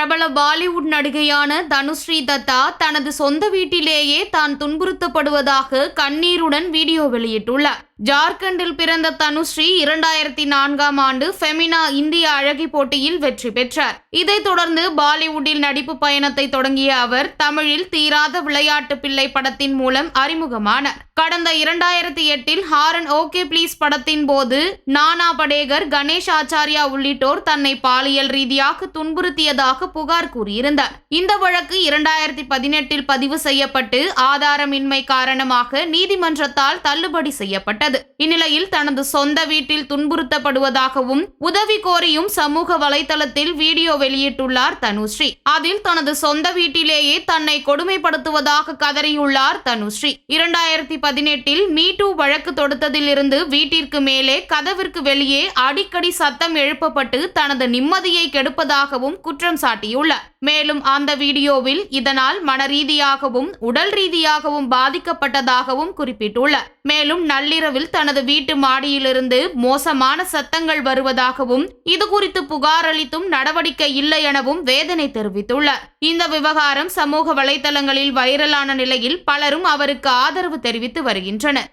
பிரபல பாலிவுட் நடிகையான தனுஸ்ரீ தத்தா தனது சொந்த வீட்டிலேயே தான் துன்புறுத்தப்படுவதாக கண்ணீருடன் வீடியோ வெளியிட்டுள்ளார். ஜார்க்கண்டில் பிறந்த தனுஸ்ரீ இரண்டாயிரத்தி நான்காம் ஆண்டு ஃபெமினா இந்திய அழகி போட்டியில் வெற்றி பெற்றார். இதைத் தொடர்ந்து பாலிவுட்டில் நடிப்பு பயணத்தை தொடங்கிய அவர் தமிழில் தீராத விளையாட்டு பிள்ளை படத்தின் மூலம் அறிமுகமானார். கடந்த இரண்டாயிரத்தி எட்டில் ஹாரன் ஓகே ப்ளீஸ் படத்தின் போது நானா படேகர் கணேஷ் ஆச்சாரியா உள்ளிட்டோர் தன்னை பாலியல் ரீதியாக துன்புறுத்தியதாக புகார் கூறியிருந்தார். இந்த வழக்கு இரண்டாயிரத்தி பதினெட்டில் பதிவு செய்யப்பட்டு ஆதாரமின்மை காரணமாக நீதிமன்றத்தால் தள்ளுபடி செய்யப்பட்டது. இந்நிலையில் தனது சொந்த வீட்டில் துன்புறுத்தப்படுவதாகவும் உதவி கோரியும் சமூக வலைதளத்தில் வீடியோ வெளியிட்டுள்ளார் தனுஸ்ரீ. அதில் தனது சொந்த வீட்டிலேயே தன்னை கொடுமைப்படுத்துவதாக கதறியுள்ளார் தனுஸ்ரீ. இரண்டாயிரத்தி பதினெட்டில் மீட்டு வழக்கு தொடுத்ததிலிருந்து வீட்டிற்கு மேலே கதவிற்கு வெளியே அடிக்கடி சத்தம் எழுப்பப்பட்டு தனது நிம்மதியை கெடுப்பதாகவும் குற்றம் சுட்டிக்காட்டியுள்ளார் மேலும் அந்த வீடியோவில் இதனால் மனரீதியாகவும் உடல் ரீதியாகவும் பாதிக்கப்பட்டதாகவும் குறிப்பிட்டுள்ளார் மேலும் நள்ளிரவில் தனது வீட்டு மாடியிலிருந்து மோசமான சத்தங்கள் வருவதாகவும் இது குறித்து புகார் அளித்தும் நடவடிக்கை இல்லை எனவும் வேதனை தெரிவித்துள்ளார் இந்த விவகாரம் சமூக வலைதளங்களில் வைரலான நிலையில் பலரும் அவருக்கு ஆதரவு தெரிவித்து வருகின்றனர்.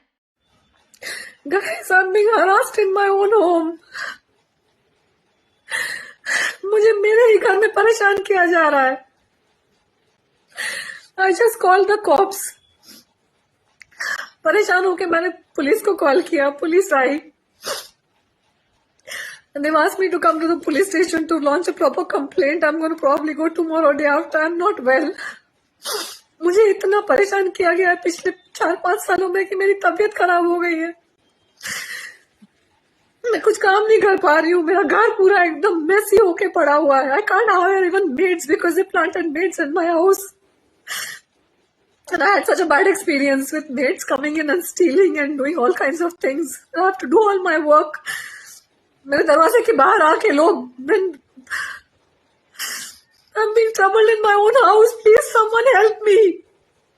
Guys, I'm being harassed in my own home. घर में परेशान किया जा रहा है। I just call the cops परेशान होके मैंने पुलिस को कॉल किया, police I. They asked me to come to the police station to launch a proper complaint I am gonna probably go tomorrow day after I am not well मुझे इतना परेशान किया गया है पिछले चार पाँच सालों में कि मेरी तबियत खराब हो गई है। काम नहीं कर पा रही हूँ मेरा घर पूरा एकदम मेसी होके पड़ा हुआ है I can't hire even maids because they planted maids in my house and I had such a bad experience with maids coming in and stealing and doing all kinds of things. I have to do all my work. मेरे दरवाजे के बाहर आके लोग I'm being troubled in my own house. Please, someone help me.